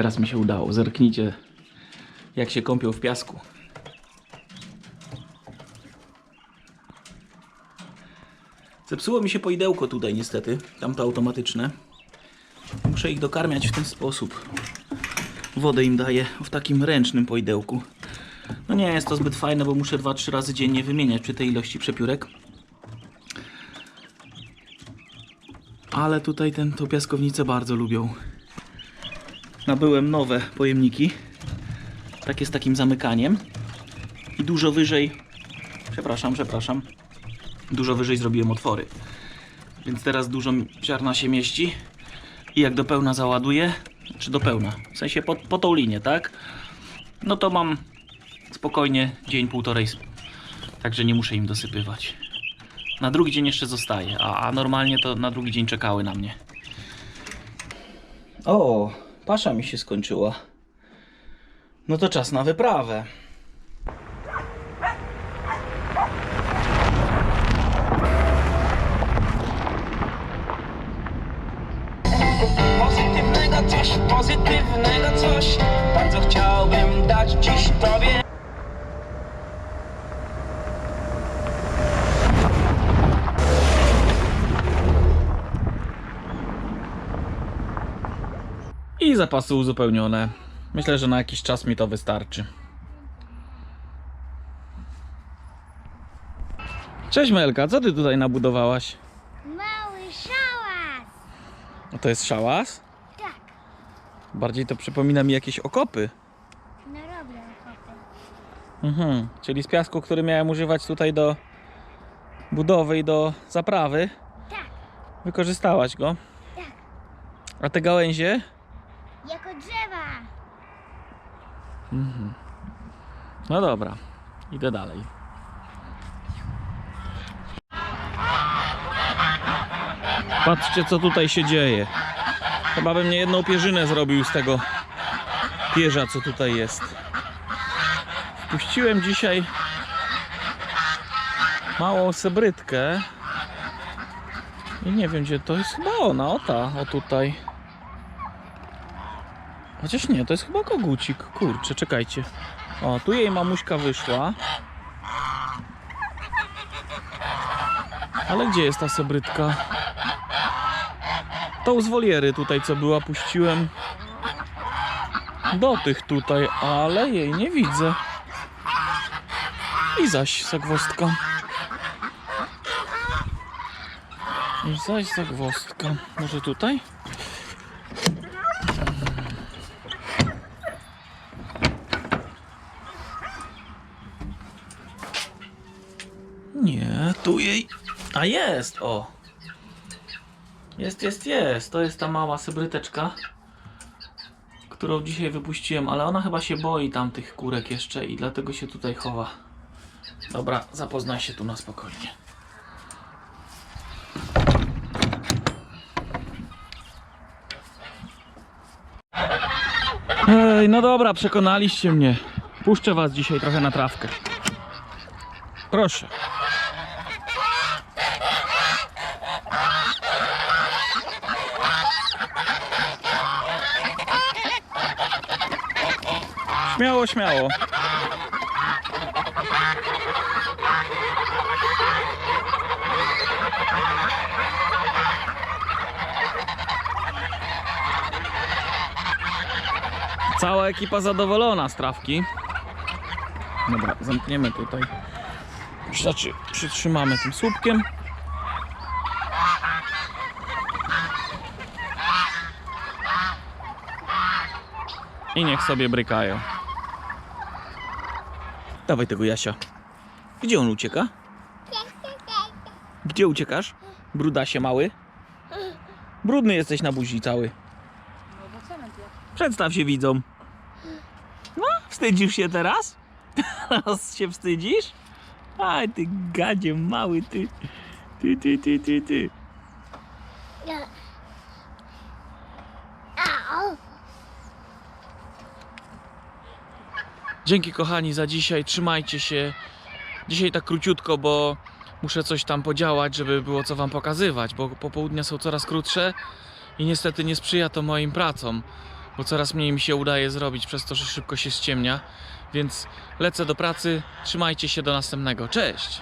Teraz mi się udało. Zerknijcie, jak się kąpią w piasku. Zepsuło mi się poidełko tutaj niestety, tamto automatyczne. Muszę ich dokarmiać w ten sposób. Wodę im daję w takim ręcznym poidełku. No nie jest to zbyt fajne, bo muszę 2-3 razy dziennie wymieniać przy tej ilości przepiórek. Ale tutaj ten, tą piaskownicę bardzo lubią. Nabyłem nowe pojemniki. Takie z takim zamykaniem. I dużo wyżej. Przepraszam, przepraszam. Dużo wyżej zrobiłem otwory. Więc teraz dużo ziarna się mieści. I jak do pełna załaduję, czy do pełna, w sensie po, po tą linię, tak? No to mam spokojnie dzień, półtorej. Także nie muszę im dosypywać. Na drugi dzień jeszcze zostaje, a, a normalnie to na drugi dzień czekały na mnie. O, pasza mi się skończyła. No to czas na wyprawę. Pozytywnego coś, pozytywnego coś Bardzo chciałbym dać dziś tobie zapasy uzupełnione. Myślę, że na jakiś czas mi to wystarczy. Cześć Melka, co ty tutaj nabudowałaś? Mały szałas! A to jest szałas? Tak, Bardziej to przypomina mi jakieś okopy. no robię ochotę. Mhm, czyli z piasku, który miałem używać tutaj do budowy i do zaprawy, Tak, wykorzystałaś go. tak, A te gałęzie? Jako drzewa. No dobra, idę dalej. Patrzcie, co tutaj się dzieje. Chyba bym nie jedną pierzynę zrobił z tego pierza, co tutaj jest. Wpuściłem dzisiaj małą sebrytkę. I nie wiem, gdzie to jest. Chyba ona, o ta, o tutaj. Chociaż nie, to jest chyba kogucik. Kurczę, czekajcie. O, tu jej mamuśka wyszła. Ale gdzie jest ta sebrytka? Tą z woliery tutaj, co była, puściłem do tych tutaj, ale jej nie widzę. I zaś zagwozdka. I zaś zagwozdka. Może tutaj? Nie, tu jej. A jest, o. Jest, jest, jest. To jest ta mała sybryteczka, którą dzisiaj wypuściłem, ale ona chyba się boi tamtych kurek jeszcze i dlatego się tutaj chowa. Dobra, zapoznaj się tu na spokojnie. Ej, no dobra, przekonaliście mnie. Puszczę was dzisiaj trochę na trawkę. Proszę. Śmiało, śmiało. Cała ekipa zadowolona z trawki. Dobra, zamkniemy tutaj. Znaczy, przytrzymamy tym słupkiem. I niech sobie brykają. Dawaj tego Jasia. Gdzie on ucieka? Gdzie uciekasz? Brudasie mały. Brudny jesteś na buzi cały. Przedstaw się widzom. No, wstydzisz się teraz? Teraz się wstydzisz? Aj, ty gadzie mały, ty. Ty, ty, ty, ty, ty. Dzięki kochani za dzisiaj, trzymajcie się. Dzisiaj tak króciutko, bo muszę coś tam podziałać, żeby było co wam pokazywać, bo popołudnia są coraz krótsze i niestety nie sprzyja to moim pracom. bo coraz mniej mi się udaje zrobić przez to, że szybko się ściemnia. Więc lecę do pracy. Trzymajcie się do następnego. Cześć!